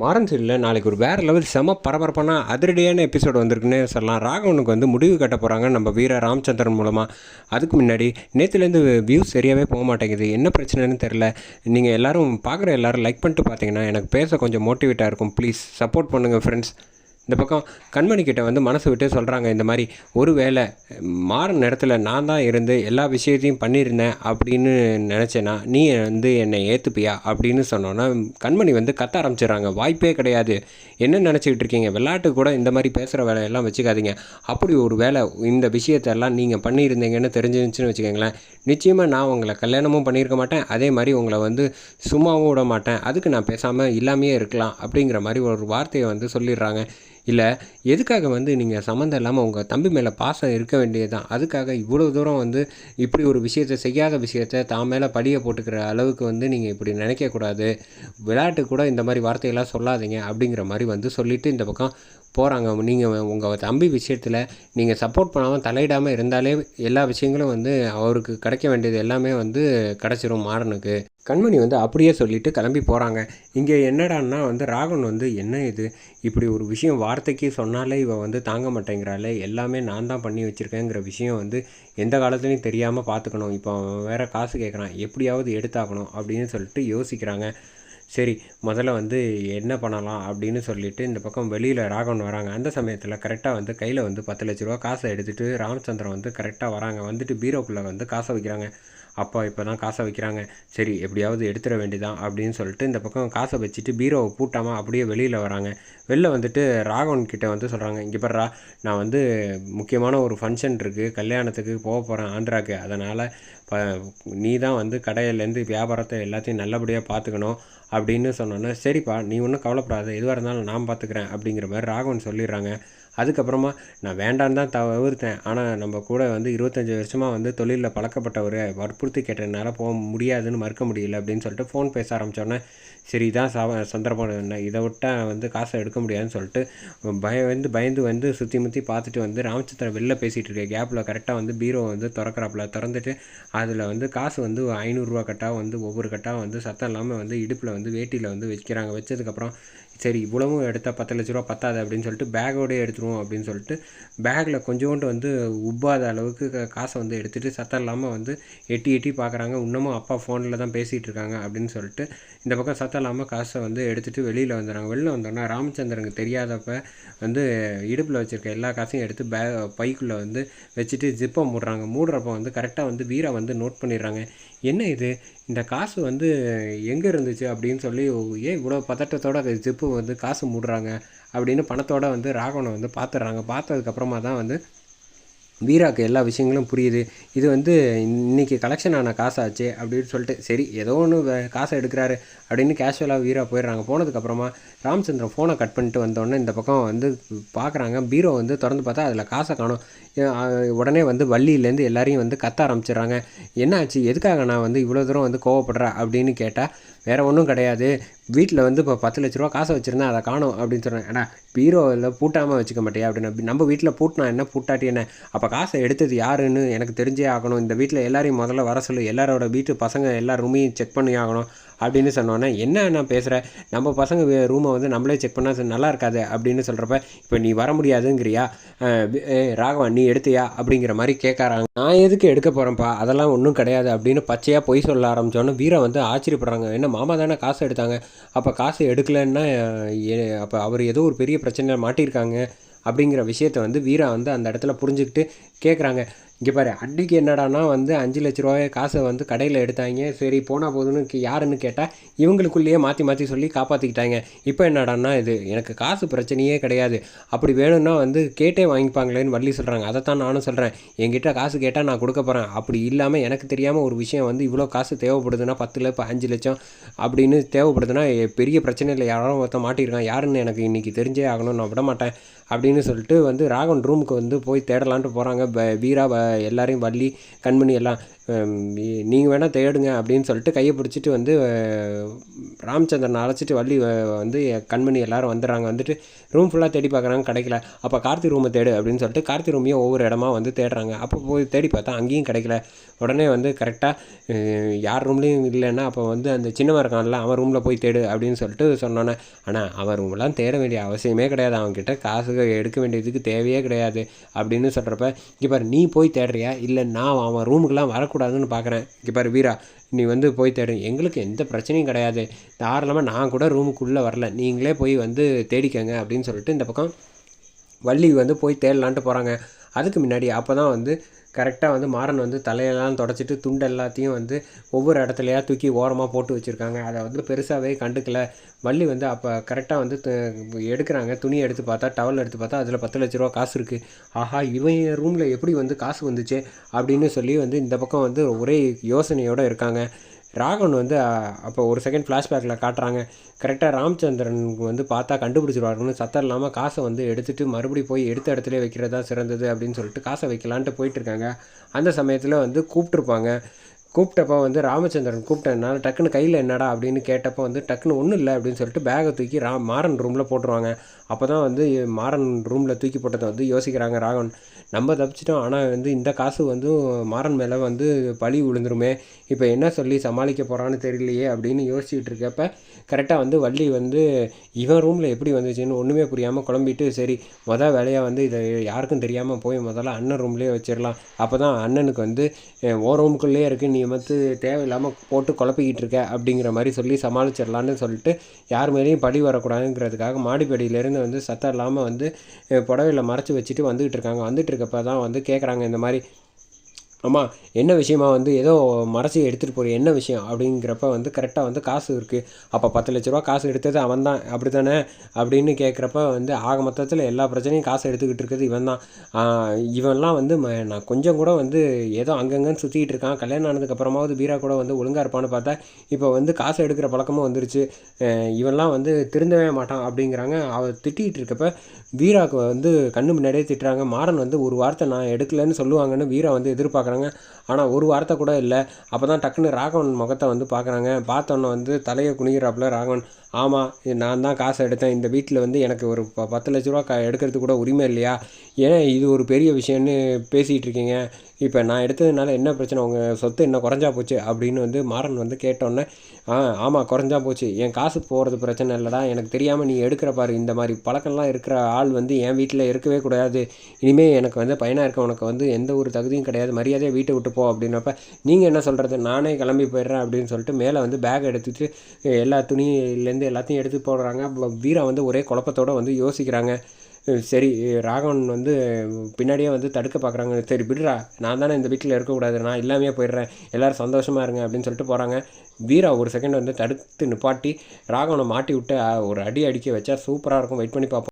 மாறன் சீரியலில் நாளைக்கு ஒரு வேறு லெவல் செம பரபரப்பான அதிரடியான எபிசோடு வந்திருக்குன்னு சொல்லலாம். ராகவனுக்கு வந்து முடிவு கட்ட போகிறாங்க நம்ம வீர ராமச்சந்திரன் மூலமாக அதுக்கு முன்னாடி நேற்றுலேருந்து வியூஸ் சரியாகவே போக மாட்டேங்குது. என்ன பிரச்சனைன்னு தெரில நீங்கள் எல்லோரும் பார்க்குற எல்லோரும் லைக் பண்ணிட்டு பார்த்தீங்கன்னா எனக்கு பேச கொஞ்சம் மோட்டிவேட்டாக இருக்கும். ப்ளீஸ் சப்போர்ட் பண்ணுங்கள் ஃப்ரெண்ட்ஸ் இந்த பக்கம் கண்மணி கிட்ட வந்து மனசு விட்டு சொல்கிறாங்க இந்த மாதிரி ஒரு வேளை மாறின இடத்துல நான் தான் இருந்து எல்லா விஷயத்தையும் பண்ணியிருந்தேன் அப்படின்னு நினச்சேன்னா நீ வந்து என்னை ஏற்றுப்பியா அப்படின்னு சொன்னோன்னா கண்மணி வந்து கத்த ஆரம்பிச்சிடுறாங்க. வாய்ப்பே கிடையாது. என்ன நினச்சிக்கிட்டு இருக்கீங்க? விளையாட்டு கூட இந்த மாதிரி பேசுகிற வேலையெல்லாம் வச்சுக்காதீங்க. அப்படி ஒரு வேலை இந்த விஷயத்தெல்லாம் நீங்கள் பண்ணியிருந்தீங்கன்னு தெரிஞ்சிருந்துச்சுன்னு வச்சுக்கோங்களேன் நிச்சயமாக நான் உங்களை கல்யாணமும் பண்ணியிருக்க மாட்டேன். அதே மாதிரி உங்களை வந்து சும்மாவும் விட மாட்டேன். அதுக்கு நான் பேசாமல் இல்லாமையே இருக்கலாம் அப்படிங்கிற மாதிரி ஒரு வார்த்தையை வந்து சொல்லிடுறாங்க. இல்லை எதுக்காக வந்து நீங்கள் சம்மந்தம் இல்லாமல் உங்கள் தம்பி மேலே பாசம் இருக்க வேண்டியது தான் அதுக்காக இவ்வளோ தூரம் வந்து இப்படி ஒரு விஷயத்தை செய்யாத விஷயத்த தான் மேலே படியை போட்டுக்கிற அளவுக்கு வந்து நீங்கள் இப்படி நினைக்கக்கூடாது விளையாட்டு கூட இந்த மாதிரி வார்த்தையெல்லாம் சொல்லாதீங்க அப்படிங்கிற மாதிரி வந்து சொல்லிவிட்டு இந்த பக்கம் போகிறாங்க நீங்கள் உங்கள் தம்பி விஷயத்தில் நீங்கள் சப்போர்ட் பண்ணாமல் தலையிடாமல் இருந்தாலே எல்லா விஷயங்களும் வந்து அவருக்கு கிடைக்க வேண்டியது எல்லாமே வந்து கிடச்சிரும் மாறனுக்கு. கண்மணி வந்து அப்படியே சொல்லிவிட்டு கிளம்பி போகிறாங்க இங்கே என்னடான்னா வந்து ராகவன் வந்து என்ன இது? இப்படி ஒரு விஷயம் வார்த்தைக்கு சொன்னாலே இவன் வந்து தாங்க மாட்டேங்கிறாளே. எல்லாமே நான் தான் பண்ணி வச்சுருக்கேங்கிற விஷயம் வந்து எந்த காலத்துலையும் தெரியாமல் பார்த்துக்கணும் இப்போ அவன் வேறு காசு கேட்குறான் எப்படியாவது எடுத்தாக்கணும் அப்படின்னு சொல்லிட்டு யோசிக்கிறாங்க. சரி முதல்ல வந்து என்ன பண்ணலாம் அப்படின்னு சொல்லிட்டு இந்த பக்கம் வெளியில் ராகவன் வராங்க. அந்த சமயத்தில் கரெக்டாக வந்து கையில் வந்து பத்து லட்ச ரூபா காசை எடுத்துகிட்டு ராமச்சந்திரன் வந்து கரெக்டாக வராங்க. வந்துட்டு பீரோக்குள்ளே வந்து காசை வைக்கிறாங்க. அப்பா இப்போ தான் காசை வைக்கிறாங்க. சரி எப்படியாவது எடுத்துட வேண்டிதான் அப்படின்னு சொல்லிட்டு இந்த பக்கம் காசை வச்சுட்டு பீரோவை பூட்டாமல் அப்படியே வெளியில் வராங்க. வெளில வந்துட்டு ராகவன் கிட்டே வந்து சொல்கிறாங்க இங்கே பர்றா நான் வந்து முக்கியமான ஒரு ஃபங்க்ஷன் இருக்குது கல்யாணத்துக்கு போக போகிறேன் ஆந்திராக்கு. அதனால் இப்போ நீ தான் வந்து கடையிலேருந்து வியாபாரத்தை எல்லாத்தையும் நல்லபடியாக பார்த்துக்கணும். அப்படின்னு சொன்னோன்னே சரிப்பா நீ ஒன்றும் கவலைப்படாத. எதுவாக இருந்தாலும் நான் பார்த்துக்கிறேன் அப்படிங்கிற மாதிரி ராகவன் சொல்லிடுறாங்க. அதுக்கப்புறமா நான் வேண்டான்னு தான் தவிர்த்தேன். ஆனால் நம்ம கூட வந்து இருபத்தஞ்சி வருஷமாக வந்து தொழிலில் பழக்கப்பட்டவர் வற்புறுத்தி கேட்டதுனால போக முடியாதுன்னு மறுக்க முடியல அப்படின்னு சொல்லிட்டு ஃபோன் பேச ஆரம்பித்தோடனே சரி இதான் சா சந்தர்ப்பம். என்ன இதை விட்டால் வந்து காசை எடுக்க முடியாதுன்னு சொல்லிட்டு பயம் வந்து பயந்து வந்து சுற்றி முற்றி பார்த்துட்டு வந்து ராமச்சந்திரன் வெளில பேசிகிட்டு இருக்க கேப்பில் கரெக்டாக வந்து பீரோ வந்து திறக்கிறாப்புல. திறந்துட்டு அதில் வந்து காசு வந்து ஐநூறுரூவா கட்டாக வந்து ஒவ்வொரு கட்டாக வந்து சத்தம் இல்லாமல் வந்து இடுப்பில் வந்து வேட்டியில் வந்து வைக்கிறாங்க வச்சதுக்கப்புறம் சரி இவ்வளவும் எடுத்தால் பத்து லட்ச ரூபா பத்தாது அப்படின்னு சொல்லிட்டு பேக்கோடய எடுத்துருவோம் அப்படின்னு சொல்லிட்டு பேக்கில் கொஞ்சோண்டு வந்து உப்பாத அளவுக்கு காசை வந்து எடுத்துகிட்டு சத்தம் இல்லாமல் வந்து எட்டி எட்டி பார்க்குறாங்க இன்னமும் அப்பா ஃபோனில் தான் பேசிகிட்டு இருக்காங்க அப்படின்னு சொல்லிட்டு இந்த பக்கம் சத்தம் இல்லாமல் காசை வந்து எடுத்துகிட்டு வெளியில் வந்துடுறாங்க. வெளில வந்தோன்னா ராமச்சந்திரனுக்கு தெரியாதப்ப வந்து இடுப்பில் வச்சுருக்க எல்லா காசையும் எடுத்து பே பைக்குள்ளே வந்து வச்சுட்டு ஜிப்பை மூடுறாங்க. மூடுறப்ப வந்து கரெக்டாக வந்து வீரை வந்து நோட் பண்ணிடுறாங்க. என்ன இது? இந்த காசு வந்து எங்கே இருந்துச்சு? அப்படின்னு சொல்லி ஏன் இவ்வளோ பதட்டத்தோடு அது ஜிப்பு வந்து காசு மூடுறாங்க அப்படின்னு பணத்தோடு வந்து ராகவனை வந்து பார்த்துட்றாங்க பார்த்ததுக்கப்புறமா தான் வந்து வீராக்கு எல்லா விஷயங்களும் புரியுது. இது வந்து இன்றைக்கி கலெக்ஷன் ஆன காசாச்சு அப்படின்னு சொல்லிட்டு சரி ஏதோ ஒன்று காசை எடுக்கிறாரு அப்படின்னு கேஷுவலாக வீரா போயிடுறாங்க. போனதுக்கப்புறமா ராமச்சந்திரன் ஃபோனை கட் பண்ணிட்டு வந்தோடனே இந்த பக்கம் வந்து பார்க்குறாங்க பீரோ வந்து திறந்து பார்த்தா அதில் காசை காணும். உடனே வந்து வள்ளியிலேருந்து எல்லாரையும் வந்து கத்த ஆரம்பிச்சிடுறாங்க. என்ன ஆச்சு எதுக்காக நான் வந்து இவ்வளோ தூரம் வந்து கோவப்படுறேன் அப்படின்னு கேட்டால் வேறு ஒன்றும் கிடையாது. வீட்டில் வந்து இப்போ பத்து லட்ச ரூபா காசை வச்சுருந்தேன் அதை காணும். அப்படின்னு சொன்னேன் ஏன்னா பீரோவில் பூட்டாமல் வச்சுக்க மாட்டியா? அப்படின்னு. நம்ம வீட்டில் பூட்டினா என்ன? பூட்டாட்டி என்ன? அப்போ காசை எடுத்தது யாருன்னு எனக்கு தெரிஞ்சே ஆகணும். இந்த வீட்டில் எல்லாரையும் முதல்ல வர சொல்லு. எல்லாரோட வீட்டு பசங்க எல்லா ரூமையும் செக் பண்ணி ஆகணும். அப்படின்னு சொன்னோன்னே என்ன நான் பேசுகிறேன் நம்ம பசங்க ரூமை வந்து நம்மளே செக் பண்ணால் நல்லா இருக்காது அப்படின்னு சொல்கிறப்ப இப்போ நீ வர முடியாதுங்கிறியா? ராகவன் நீ எடுத்தியா? அப்படிங்கிற மாதிரி கேட்கறாங்க. நான் எதுக்கு எடுக்க போகிறேன்ப்பா அதெல்லாம் ஒன்றும் கிடையாது அப்படின்னு பச்சையாக பொய் சொல்ல ஆரம்பித்தோன்னே வீரை வந்து ஆச்சரியப்படுறாங்க. என்ன மாமா தானே காசு எடுத்தாங்க? அப்போ காசு எடுக்கலைன்னா அப்போ அவர் ஏதோ ஒரு பெரிய பிரச்சனையில் மாட்டியிருக்காங்க அப்படிங்கிற விஷயத்த வந்து வீரா வந்து அந்த இடத்துல புரிஞ்சுக்கிட்டு கேட்குறாங்க. இங்கே பாரு அன்னைக்கு என்னடானா வந்து அஞ்சு லட்ச ரூபாய் காசை வந்து கடையில் எடுத்தாங்க. சரி போனால் போதுன்னு யாருன்னு கேட்டால் இவங்களுக்குள்ளேயே மாற்றி மாற்றி சொல்லி காப்பாற்றிக்கிட்டாங்க இப்போ என்னடானா இது எனக்கு காசு பிரச்சனையே கிடையாது. அப்படி வேணும்னா வந்து கேட்டே வாங்கிப்பாங்களேன்னு வள்ளி சொல்கிறாங்க அதைத்தான் நானும் சொல்கிறேன் என்கிட்ட காசு கேட்டால் நான் கொடுக்க போகிறேன் அப்படி இல்லாமல் எனக்கு தெரியாமல் ஒரு விஷயம் வந்து இவ்வளோ காசு தேவைப்படுதுன்னா பத்தில் இப்போ அஞ்சு லட்சம் அப்படின்னு தேவைப்படுதுன்னா பெரிய பிரச்சனையில் யாரோ ஒருத்த மாட்டியிருக்கான் யாருன்னு எனக்கு இன்றைக்கி தெரிஞ்சே ஆகணும். நான் விட மாட்டேன். அப்படின்னு சொல்லிட்டு வந்து ராகவன் ரூமுக்கு வந்து போய் தேடலான்ட்டு போகிறாங்க வீரா எல்லாரையும் வள்ளி கண்மணி எல்லாம் நீங்கள் வேணால் தேடுங்க அப்படின்னு சொல்லிட்டு கையை பிடிச்சிட்டு வந்து ராமச்சந்திரன் ராமச்சந்திரனை அழைச்சிட்டு வள்ளி வந்து கண்மணி எல்லாரும் வந்துடுறாங்க. வந்துட்டு ரூம் ஃபுல்லாக தேடி பார்க்குறாங்க கிடைக்கல. அப்போ கார்த்தி ரூமை தேடு அப்படின்னு சொல்லிட்டு கார்த்தி ரூமையும் ஒவ்வொரு இடமா வந்து தேடுறாங்க. அப்போ போய் தேடி பார்த்தா அங்கேயும் கிடைக்கல. உடனே வந்து கரெக்டாக யார் ரூம்லேயும் இல்லைன்னா அப்போ வந்து அந்த சின்னவன் இருக்கான்ல அவன் ரூமில் போய் தேடு அப்படின்னு சொல்லிட்டு சொன்னோன்னே ஆனால் அவன் ரூம்லாம் தேட வேண்டிய அவசியமே கிடையாது. அவன்கிட்ட காசு எடுக்க வேண்டியதுக்கு தேவையே கிடையாது. அப்படின்னு சொல்கிறப்ப இங்கே பாரு நீ போய் தேடுறியா? இல்லை நான் அவன் ரூமுக்கெல்லாம் வரக்கூடாதுன்னு பார்க்குறேன் இங்கே பாரு வீரா நீ வந்து போய் தேடு. எங்களுக்கு எந்த பிரச்சனையும் கிடையாது. தாராளமாக நான் கூட ரூமுக்குள்ளே வரல. நீங்களே போய் வந்து தேடிக்கங்க அப்படின்னு சொல்லிட்டு இந்த பக்கம் வள்ளி வந்து போய் தேடலான்ட்டு போகிறாங்க அதுக்கு முன்னாடி அப்போ தான் வந்து கரெக்டாக வந்து மாறன் வந்து தலையெல்லாம் தொடச்சிட்டு துண்டு எல்லாத்தையும் வந்து ஒவ்வொரு இடத்துலையா தூக்கி ஓரமாக போட்டு வச்சுருக்காங்க. அதை வந்து பெருசாகவே கண்டுக்கல. வள்ளி வந்து அப்போ கரெக்டாக வந்து எடுக்கிறாங்க. துணி எடுத்து பார்த்தா டவல் எடுத்து பார்த்தா அதில் பத்து லட்ச ரூபா காசு இருக்குது ஆஹா இவன் ரூமில் எப்படி வந்து காசு வந்துச்சு அப்படின்னு சொல்லி வந்து இந்த பக்கம் வந்து ஒரே யோசனையோடு இருக்காங்க. ராகவன் வந்து அப்போ ஒரு செகண்ட் ஃப்ளாஷ்பேக்கில் காட்டுறாங்க. கரெக்டாக ராமச்சந்திரன் வந்து பார்த்தா கண்டுபிடிச்சிருவாருன்னு சத்தம் இல்லாமல் காசை வந்து எடுத்துகிட்டு மறுபடியும் போய் எடுத்த இடத்துல வைக்கிறதா சிறந்தது அப்படின்னு சொல்லிட்டு காசை வைக்கலான்ட்டு போயிட்டுருக்காங்க. அந்த சமயத்தில் வந்து கூப்பிட்ருப்பாங்க கூப்பிட்டப்போ வந்து ராமச்சந்திரன் கூப்பிட்டனால டக்குன்னு கையில் என்னடா அப்படின்னு கேட்டப்போ வந்து டக்குன்னு ஒன்றும் இல்லை அப்படின்னு சொல்லிட்டு பேகை தூக்கி ரா மாறன் ரூமில் போட்டுருவாங்க. அப்போ தான் வந்து மாறன் ரூமில் தூக்கி போட்டதை வந்து யோசிக்கிறாங்க ராகவன். நம்ம தப்பிச்சிட்டோம் ஆனால் வந்து இந்த காசு வந்து மாறன் மேலே வந்து பழி விழுந்துருமே. இப்போ என்ன சொல்லி சமாளிக்க போகிறான்னு தெரியலையே அப்படின்னு யோசிச்சுட்டு இருக்கப்ப கரெக்டாக வந்து வள்ளி வந்து இவன் ரூமில் எப்படி வந்துச்சுன்னு ஒன்றுமே புரியாமல் குழம்பிட்டு சரி மொதல் வேலையாக வந்து இதை யாருக்கும் தெரியாமல் போய் முதல்ல அண்ணன் ரூம்லேயே வச்சிடலாம். அப்போ தான் அண்ணனுக்கு வந்து ஓ ரூமுக்குள்ளேயே இருக்குது நீ வந்து தேவையில்லாமல் போட்டு குழப்பிக்கிட்டு இருக்க அப்படிங்கிற மாதிரி சொல்லி சமாளிச்சிடலான்னு சொல்லிட்டு யார் மேலேயும் பழி வரக்கூடாதுங்கிறதுக்காக மாடிப்படியிலேருந்து வந்து சத்தம் இல்லாமல் வந்து புடவையில் புடவையில மறைச்சி வச்சுட்டு வந்துகிட்டு இருக்காங்க. வந்துட்டு இருக்கப்போ தான் வந்து கேட்குறாங்க இந்த மாதிரி அம்மா என்ன விஷயமா வந்து ஏதோ மறைச்சி எடுத்துகிட்டு போகிற என்ன விஷயம் அப்படிங்கிறப்ப வந்து கரெக்டாக வந்து காசு இருக்குது அப்போ பத்து லட்ச ரூபா காசு எடுத்தது அவன் தான் அப்படி தானே அப்படின்னு கேட்குறப்ப வந்து ஆக மொத்தத்தில் எல்லா பிரச்சனையும் காசு எடுத்துக்கிட்டு இருக்குது இவன் தான் இவன்லாம் வந்து ம- நான் கொஞ்சம் கூட வந்து ஏதோ அங்கங்கன்னு சுற்றிக்கிட்டு இருக்கான். கல்யாணம் ஆனதுக்கப்புறமாவது பீரா கூட வந்து ஒழுங்காக இருப்பான்னு பார்த்தா இப்போ வந்து காசு எடுக்கிற பழக்கமும் வந்துருச்சு. இவன்லாம் வந்து திருந்தவே மாட்டான் அப்படிங்கிறாங்க. அவர் திட்டிகிட்டு இருக்கப்ப வீராவுக்கு வந்து கண்ணு முன்னாடியே திட்டுறாங்க. மாறன் வந்து ஒரு வார்த்தை நான் எடுக்கலைன்னு சொல்லுவாங்கன்னு வீரா வந்து பார்க்குறாங்க. ஆனால் ஒரு வார்த்தை கூட இல்லை. அப்போ தான் டக்குன்னு ராகவன் முகத்தை வந்து பார்க்குறாங்க. பார்த்தோன்னே வந்து தலையை குனிகிறாப்புல ராகவன். ஆமாம் நான் தான் காசை எடுத்தேன். இந்த வீட்டில் வந்து எனக்கு ஒரு ப பத்து லட்ச ரூபா க எடுக்கிறதுக்கு கூட உரிமை இல்லையா? ஏன் இது ஒரு பெரிய விஷயம்னு பேசிகிட்டு இருக்கீங்க? இப்போ நான் எடுத்ததுனால என்ன பிரச்சனை? உங்கள் சொத்து என்ன குறைஞ்சா போச்சு அப்படின்னு வந்து மாறன் வந்து கேட்டோன்னே ஆ ஆமாம் குறைஞ்சா போச்சு. என் காசு போகிறது பிரச்சனை இல்லைடா. எனக்கு தெரியாமல் நீ எடுக்கிற பாரு. இந்த மாதிரி பழக்கம்லாம் இருக்கிற ஆள் வந்து என் வீட்டில் இருக்கவே கூடாது. இனிமேல் எனக்கு வந்து பையனாக இருக்க உனக்கு வந்து எந்த ஒரு தகுதியும் கிடையாது. மரியாதையை வீட்டை விட்டு போ அப்படின்னப்ப நீங்கள் என்ன சொல்கிறது நானே கிளம்பி போயிடுறேன் அப்படின்னு சொல்லிட்டு மேலே வந்து பேக் எடுத்துட்டு எல்லா துணியிலேருந்து எல்லாத்தையும் எடுத்து போடுறாங்க. வீரா வந்து ஒரே குழப்பத்தோடு வந்து யோசிக்கிறாங்க. சரி ராகவன் வந்து பின்னாடியே வந்து தடுக்க பார்க்குறாங்க சரி விடுறா. நான் தானே இந்த வீட்டில் இருக்கக்கூடாது நான் இல்லாமையே போயிடுறேன். எல்லோரும் சந்தோஷமாக இருங்க அப்படின்னு சொல்லிட்டு போகிறாங்க வீரா ஒரு செகண்ட் வந்து தடுத்து நிப்பாட்டி ராகவனை மாட்டி விட்டு ஒரு அடி அடிக்க வச்சா சூப்பராக இருக்கும். வெயிட் பண்ணி பார்ப்போம்